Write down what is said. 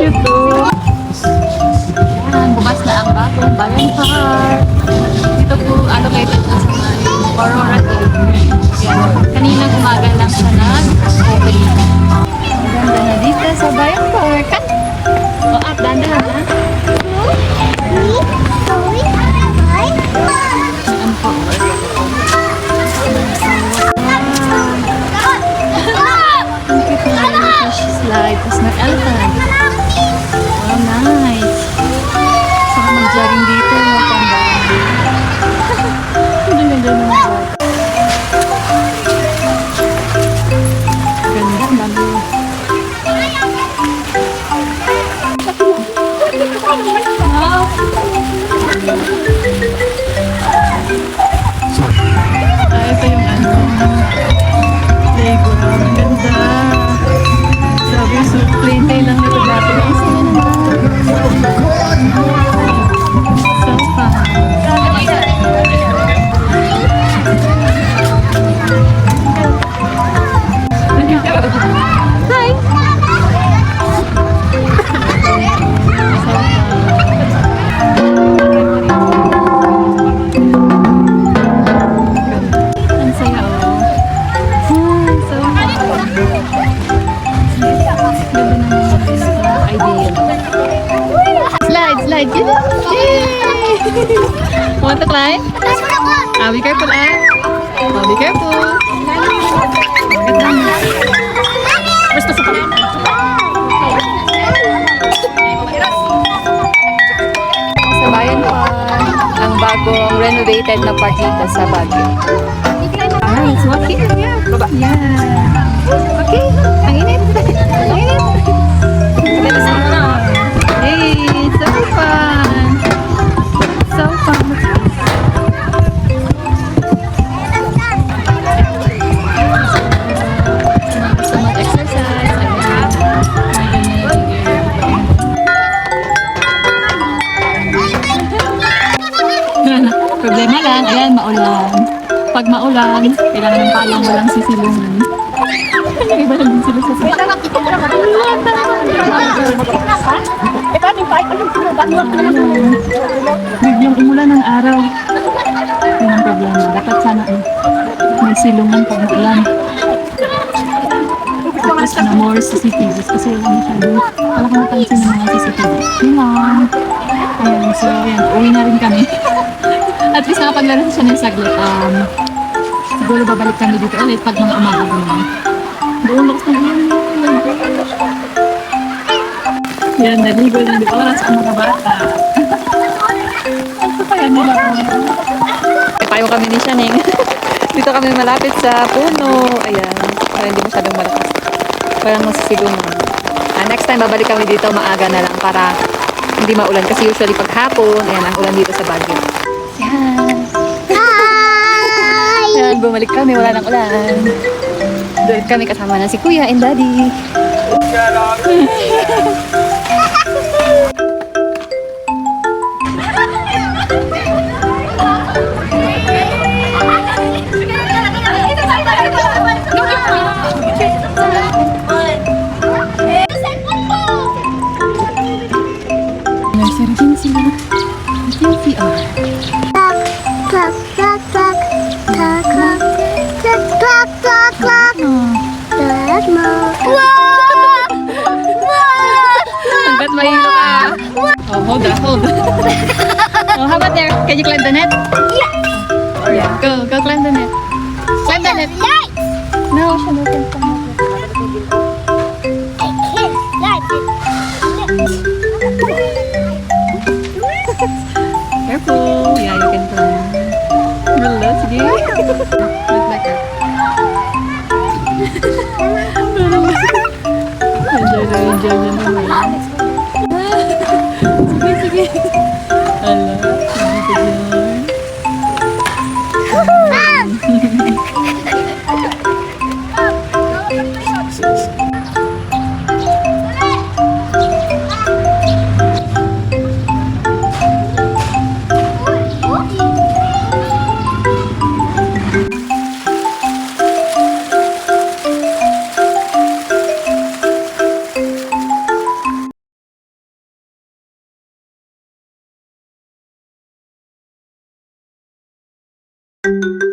YouTube. Yan, bukas na ang bagong Bayan Park. Dito po allocated na sa Aurora Cave. Yan. Kaninang umaga lang siya nag-opening. Maganda na dito sa Bayan Park. O, at dandahan na. Ang fish slide. Tapos nag-elephant. Wow. Want to climb? Ah, be careful ah. Oh, be careful. Basta sa Sa Bayan Park, ang bagong renovated na park dito sa Baguio. Ah, let's walk here. Ayan, maulan. Pag maulan, kailangan ng palang walang sisilungan. Yung iba lang din sila sa sisilungan. Biglang umulan ng araw. Yun ang problema. Dapat sana eh, may silungan pag maulan. Tapos na more CCTVs kasi wala masyado. Wala kang napansin ng mga CCTV. Yun lang. Ayan, so ayan, uwi na rin kami. At least nakapaglaro siya ng saglit. Um, siguro babalik kami dito ulit pag mga umaga naman. Doon lakas ng. Yan, naligo lang dito oras ang mga bata. Ano pa yan nila? Payo kami ni Shaneng. dito kami malapit sa puno. Ayan, para hindi masyadong malakas. Parang masisilungan. Ah, next time, babalik kami dito maaga na lang para hindi maulan. Kasi usually pag hapon, ayan, ang ulan dito sa Baguio. Yan. Yan, bumalik kami, wala nang ulan. Doon kami kasama na si Kuya and Daddy. Oh, hold on, hold. oh, how about there? Can you climb the net? Yes! Yeah. Go, go climb the net. Climb the net. No, can climb the net. Kids, lights! Careful. Yeah, you can climb. Wala, sige. Look like her. enjoy na enjoy niya naman. Thank you. Wow!